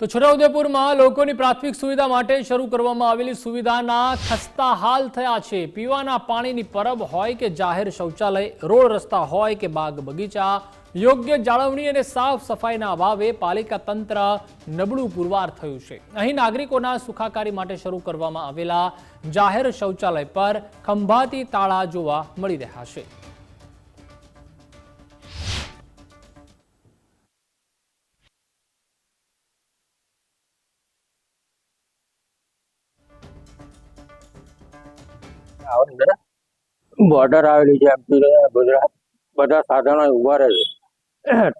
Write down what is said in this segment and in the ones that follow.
તો છોટાઉદેપુરમાં લોકોની પ્રાથમિક સુવિધા માટે શરૂ કરવામાં આવેલી સુવિધાના ખસ્તા હાલ થયા છે. પીવાના પાણીની પરબ હોય કે જાહેર શૌચાલય, રોડ રસ્તા હોય કે બાગ બગીચા, યોગ્ય જાળવણી અને સાફ સફાઈના અભાવે પાલિકા તંત્ર નબળું પુરવાર થયું છે. અહીં નાગરિકોના સુખાકારી માટે શરૂ કરવામાં આવેલા જાહેર શૌચાલય પર ખંભાતી તાળા જોવા મળી રહ્યા છે. બોર્ડર આવેલી છે ગુજરાત, બધા સાધનો ઊભા રહે છે.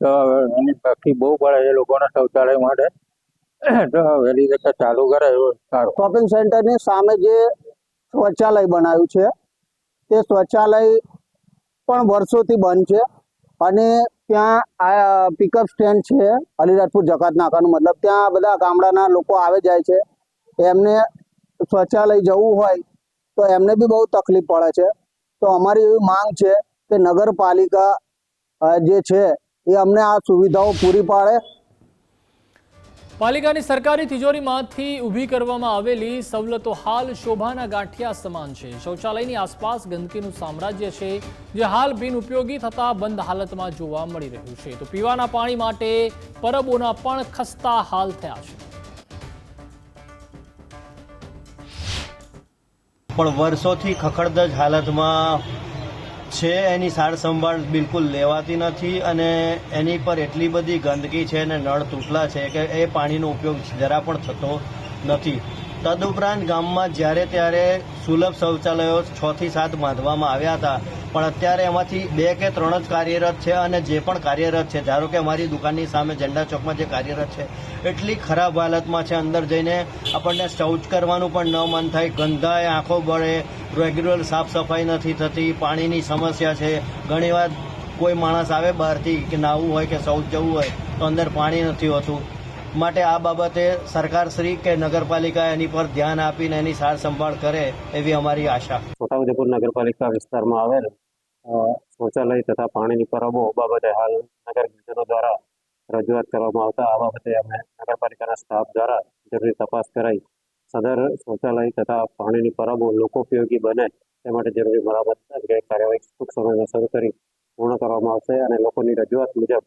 તો એની તકલીફ બહુ પડે છે લોકોને શૌચાલય માટે. તો વહેલી તકે ચાલુ કરે શોપિંગ સેન્ટરની સામે જે શૌચાલય બનાવ્યું છે, તે શૌચાલય પણ વર્ષોથી બંધ છે અને ત્યાં આ પિકઅપ સ્ટેન્ડ છે, અલીરાજપુર જકાત નાકાનું મતલબ ત્યાં બધા ગામડાના લોકો આવે જાય છે. એમને શૌચાલય જવું હોય તો એમને બી બહુ તકલીફ પડે છે. તો અમારી એવી માંગ છે કે નગરપાલિકા જે છે, એ અમને આ સુવિધાઓ પૂરી પાડે. પાલિકાની સરકારી તિજોરીમાંથી ઊભી કરવામાં આવેલી સવલતો હાલ શોભાના ગાંઠિયા સમાન છે. શૌચાલયની આસપાસ ગંદકીનું સામ્રાજ્ય છે, જે હાલ બિનઉપયોગી થતા બંધ હાલતમાં જોવા મળી રહ્યું છે. તો પીવાના પાણી માટે પરબોના પણ ખસ્તા હાલ થયા છે. પણ વર્ષોથી ખખડદજ હાલતમાં છે. એની સાર સંભાળ બિલકુલ લેવાતી નથી અને એની પર એટલી બધી ગંદકી છે અને નળ તૂટલા છે કે એ પાણીનો ઉપયોગ જરા પણ થતો નથી. તદુપરાંત ગામમાં જ્યારે ત્યારે સુલભ શૌચાલયો છથી સાત બાંધવામાં આવ્યા હતા પણ અત્યારે એમાંથી બે કે ત્રણ જ કાર્યરત છે અને જે પણ કાર્યરત છે, ધારો કે અમારી દુકાનની સામે ઝંડા ચોકમાં જે કાર્યરત છે, એટલી ખરાબ હાલતમાં છે અંદર જઈને આપણને શૌચ કરવાનું પણ ન મન થાય, ગંધાય, આંખો બળે રેગ્યુલર સાફ સફાઈ નથી થતી, પાણીની સમસ્યા છે ઘણીવાર કોઈ માણસ આવે બહારથી કે નાહવું હોય કે શૌચ જવું હોય, તો અંદર પાણી નથી હોતું. માટે આ બાબતે સરકારશ્રી કે નગરપાલિકા એની પર ધ્યાન આપીને એની સાર સંભાળ કરે એવી અમારી આશા. છોટાઉદેપુર નગરપાલિકા વિસ્તારમાં આવેલ શૌચાલય તથા પાણીની પરબો બાબતે હાલ નગરજનો દ્વારા રજૂઆત કરવામાં આવતા. આ બાબતે અમે નગરપાલિકાના સ્ટાફ દ્વારા જરૂરી તપાસ કરાઈ. સદર શૌચાલય તથા પાણીની પરબો લોકોપયોગી બને તે માટે જરૂરી મરામત કાર્યવાહી ટૂંક સમયમાં શરૂ કરી પૂર્ણ કરવામાં આવશે અને લોકોની રજૂઆત મુજબ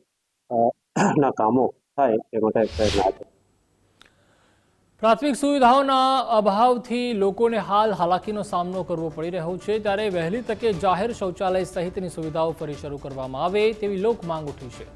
ના કામો થાય તે માટે પ્રયત્ન હાથ પ્રાથમિક સુવિધાઓના અભાવથી લોકોને હાલ હાલાકીનો સામનો કરવો પડી રહ્યો છે. ત્યારે વહેલી તકે જાહેર શૌચાલય સહિતની સુવિધાઓ ફરી શરૂ કરવામાં આવે તેવી લોક માંગ ઉઠી છે.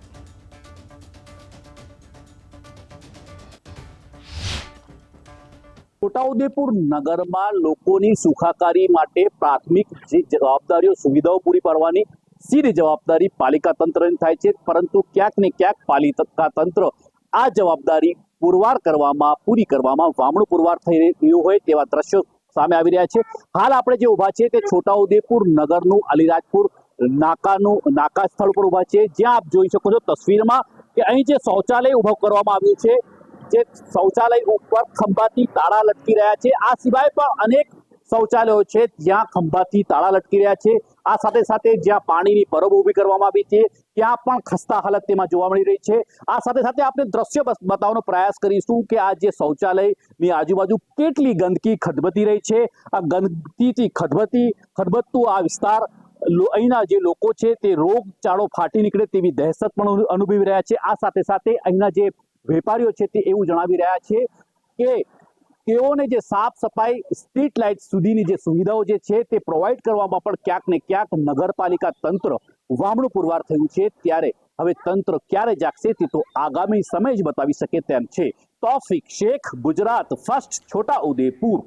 છોટાઉદેપુર નગરમાં લોકોની સુખાકારી માટે પ્રાથમિક જે જવાબદારીઓ, સુવિધાઓ પૂરી પાડવાની સીધી જવાબદારી પાલિકા તંત્રની થાય છે. પરંતુ ક્યાંક ને ક્યાંક પાલિકા તંત્ર આ જવાબદારી પુરવાર કરવામાં, પૂરી કરવામાં વામણું પુરવાર થઈ રહ્યું હોય તેવા દ્રશ્યો સામે આવી રહ્યા છે. હાલ આપણે જે ઊભા છે તે છોટાઉદેપુર નગરનું, અલીરાજપુર, નાકાનું નાકા સ્થળ પર ઊભા છે જ્યાં આપ જોઈ શકો છો તસવીરમાં કે અહીં જે શૌચાલય ઊભો કરવામાં આવ્યું છે, જે શૌચાલય ઉપર ખંભાથી તાળા લટકી રહ્યા છે. આ સિવાય પણ અનેક શૌચાલયો છે, જ્યાં ખંભાથી તાળા લટકી રહ્યા છે. આ સાથે સાથે જ્યાં પાણીની પરબ ઊભી કરવામાં આવી છે, ત્યાં પણ ખસ્તા હાલત તેમાં જોવા મળી રહી છે. આ સાથે સાથે આપણે દ્રશ્ય બતાવવાનો પ્રયાસ કરીશું કે આ જે શૌચાલયની આજુબાજુ કેટલી ગંદકી ખદબતી રહી છે. આ ગંદકીથી ખદબતી ખદબતું આ વિસ્તાર અહીંના જે લોકો છે તે રોગચાળો ફાટી નીકળે તેવી દહેશત પણ અનુભવી રહ્યા છે. આ સાથે સાથે અહીંના જે વેપારીઓ છે તે એવું જણાવી રહ્યા છે કે તેઓને જે સાફ સફાઈ, સ્ટ્રીટ લાઇટ સુધીની જે સુવિધાઓ જે છે તે પ્રોવાઈડ કરવામાં પણ ક્યાંક ને ક્યાંક નગરપાલિકા તંત્ર વામણું પુરવાર થયું છે. ત્યારે હવે તંત્ર ક્યારે જાગશે તે તો આગામી સમય જ બતાવી શકે તેમ છે. તોફિક શેખ, ગુજરાત, ફર્સ્ટ છોટા ઉદેપુર